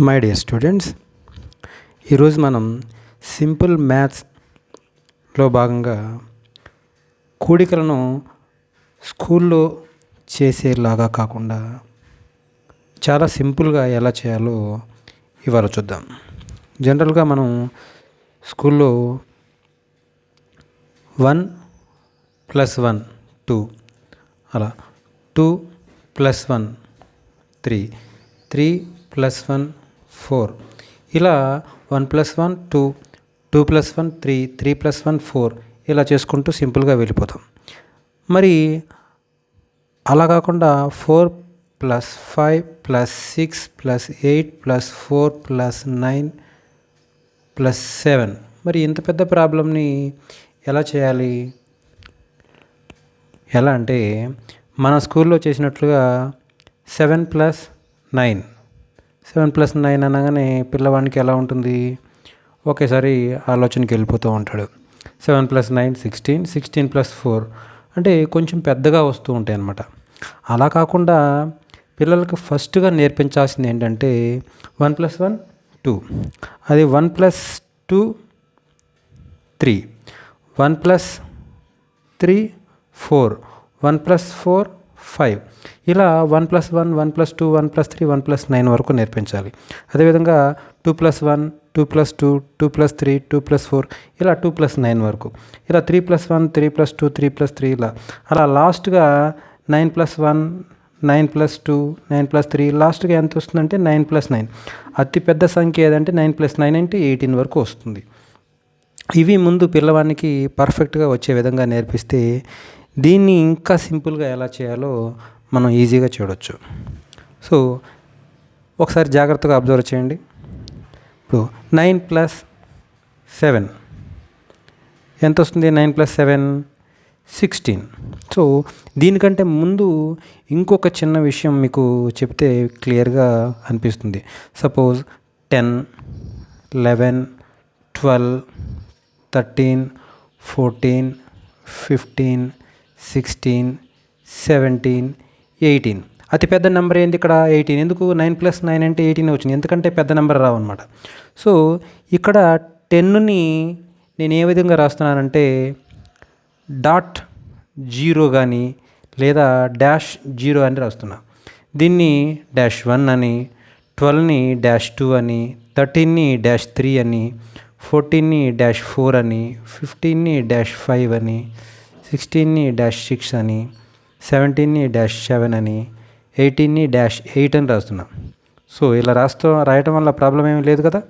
My dear students ఈరోజు మనం simple మ్యాథ్స్లో భాగంగా కూడికలను స్కూల్లో చేసేలాగా కాకుండా చాలా సింపుల్గా ఎలా చేయాలో ఇవాళ చూద్దాం. జనరల్గా మనం స్కూల్లో వన్ ప్లస్ వన్ టూ అలా two plus one three three plus one four. ఇలా one plus one two two plus one three three plus one four ఇలా చేసుకుంటూ సింపుల్గా వెళ్ళిపోతాం. మరి అలా కాకుండా four plus five plus six plus eight plus four plus nine plus seven. మరి ఇంత పెద్ద ప్రాబ్లమ్ని ఎలా చేయాలి? ఎలా అంటే మన స్కూల్లో చేసినట్లుగా seven plus nine. Seven plus nine అనగానే పిల్లవాడికి ఎలా ఉంటుంది? ఒకేసారి ఆలోచనకి వెళ్ళిపోతూ ఉంటాడు. Seven plus nine sixteen sixteen plus four అంటే కొంచెం పెద్దగా వస్తూ ఉంటాయి అన్నమాట. అలా కాకుండా పిల్లలకు ఫస్ట్గా నేర్పించాల్సింది ఏంటంటే వన్ ప్లస్ వన్ టూ. అది one plus two three. One plus three four. One plus four five. ఇలా one plus one one plus two one plus three one plus nine వరకు నేర్పించాలి. అదేవిధంగా two plus one two plus two two plus three two plus four ఇలా two plus nine వరకు. ఇలా three plus one three plus two three plus three ఇలా. అలా లాస్ట్గా nine plus one nine plus two nine plus three లాస్ట్గా ఎంత వస్తుందంటే nine plus nine. అతి పెద్ద సంఖ్య ఏదంటే నైన్ ప్లస్ నైన్ అంటే ఎయిటీన్ వరకు వస్తుంది. ఇవి ముందు పిల్లవానికి పర్ఫెక్ట్గా వచ్చే విధంగా నేర్పిస్తే దీన్ని ఇంకా సింపుల్గా ఎలా చేయాలో మనం ఈజీగా చూడొచ్చు. సో ఒకసారి జాగ్రత్తగా అబ్జర్వ్ చేయండి. ఇప్పుడు నైన్ ప్లస్ సెవెన్ ఎంత వస్తుంది nine plus seven sixteen so దీనికంటే ముందు ఇంకొక చిన్న విషయం మీకు చెప్తే క్లియర్గా అనిపిస్తుంది. Suppose ten eleven twelve thirteen fourteen fifteen sixteen seventeen eighteen. అతిపెద్ద నెంబర్ ఏంది ఇక్కడ? ఎయిటీన్. ఎందుకు? నైన్ ప్లస్ నైన్ అంటే ఎయిటీన్ వచ్చింది. ఎందుకంటే పెద్ద నెంబర్ రావన్నమాట. సో ఇక్కడ టెన్ని నేను ఏ విధంగా రాస్తున్నానంటే డాట్ జీరో కానీ లేదా డాష్ జీరో అని రాస్తున్నా. దీన్ని డాష్ వన్ అని ట్వెల్వ్ని డాష్ టూ అని థర్టీన్ని డాష్ త్రీ అని ఫోర్టీన్ని డాష్ ఫోర్ అని ఫిఫ్టీన్ని డాష్ ఫైవ్ అని సిక్స్టీన్ని డాష్ సిక్స్ అని సెవెంటీన్ని డాష్ సెవెన్ అని ఎయిటీన్ని డాష్ ఎయిట్ అని రాస్తున్నాం. సో ఇలా రాస్తూ రాయటం వల్ల ప్రాబ్లం ఏమీ లేదు కదా?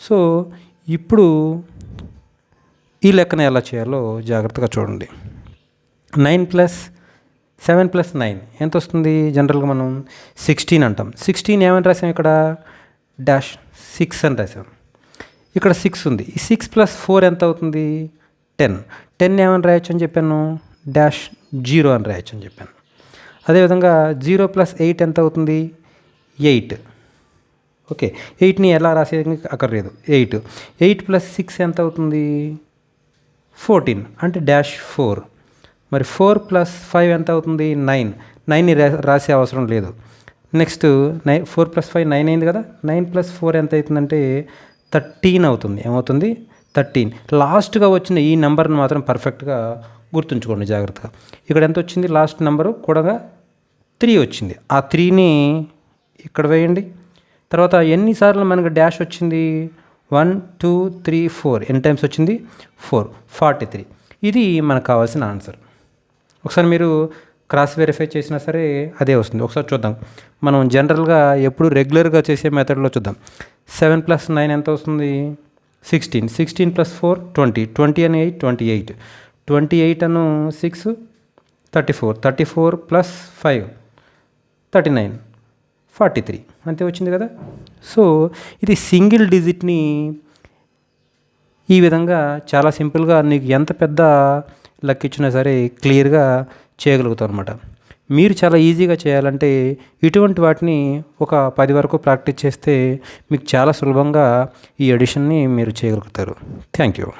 సో ఇప్పుడు ఈ లెక్కన ఎలా చేయాలో జాగ్రత్తగా చూడండి. Nine plus seven plus nine ఎంత వస్తుంది? జనరల్గా మనం సిక్స్టీన్ అంటాం. సిక్స్టీన్ ఏమని రాసాం ఇక్కడ? డాష్ సిక్స్ అని రాసాం. ఇక్కడ సిక్స్ ఉంది. ఈ సిక్స్ ప్లస్ ఫోర్ ఎంత అవుతుంది? టెన్ టెన్ ఏమని రాయొచ్చు అని చెప్పాను? డాష్ జీరో అని రాయొచ్చు అని చెప్పాను. అదేవిధంగా జీరో ప్లస్ ఎయిట్ ఎంత అవుతుంది? ఎయిట్. ఓకే. ఎయిట్ని ఎలా రాసేది? అక్కర్లేదు. ఎయిట్. ఎయిట్ ప్లస్ సిక్స్ ఎంత అవుతుంది? ఫోర్టీన్. అంటే డాష్ ఫోర్. మరి ఫోర్ ప్లస్ ఫైవ్ ఎంత అవుతుంది? నైన్. నైన్ని రాసే అవసరం లేదు. Next nine four plus five nine అయింది కదా? నైన్ ప్లస్ ఫోర్ ఎంత అవుతుందంటే థర్టీన్ అవుతుంది. ఏమవుతుంది? థర్టీన్. లాస్ట్గా వచ్చిన ఈ నెంబర్ని మాత్రం పర్ఫెక్ట్గా గుర్తుంచుకోండి జాగ్రత్తగా. ఇక్కడ ఎంత వచ్చింది? లాస్ట్ నెంబరు కూడా త్రీ వచ్చింది. ఆ త్రీని ఇక్కడ వేయండి. తర్వాత ఎన్నిసార్లు మనకు డాష్ వచ్చింది? One two three four. ఎన్ని టైమ్స్ వచ్చింది? ఫోర్. Forty three. ఇది మనకు కావాల్సిన ఆన్సర్. ఒకసారి మీరు క్రాస్ వెరిఫై చేసినా సరే అదే వస్తుంది. ఒకసారి చూద్దాం. మనం జనరల్గా ఎప్పుడు రెగ్యులర్గా చేసే మెథడ్లో చూద్దాం. సెవెన్ ప్లస్ నైన్ ఎంత వస్తుంది? Sixteen. Sixteen plus four twenty. Twenty అని eight twenty eight. Twenty eight అను six thirty four thirty four plus five thirty nine forty three అంతే వచ్చింది కదా? సో ఇది సింగిల్ డిజిట్ని ఈ విధంగా చాలా సింపుల్గా నీకు ఎంత పెద్ద లక్ ఇచ్చినా సరే క్లియర్గా చేయగలుగుతాం అనమాట మీరు చాలా ఈజీగా చేయాలంటే ఇటువంటి వాటిని ఒక పది వరకు ప్రాక్టీస్ చేస్తే మీకు చాలా సులభంగా ఈ ఎడిషన్ని మీరు చేయగలుగుతారు. Thank you.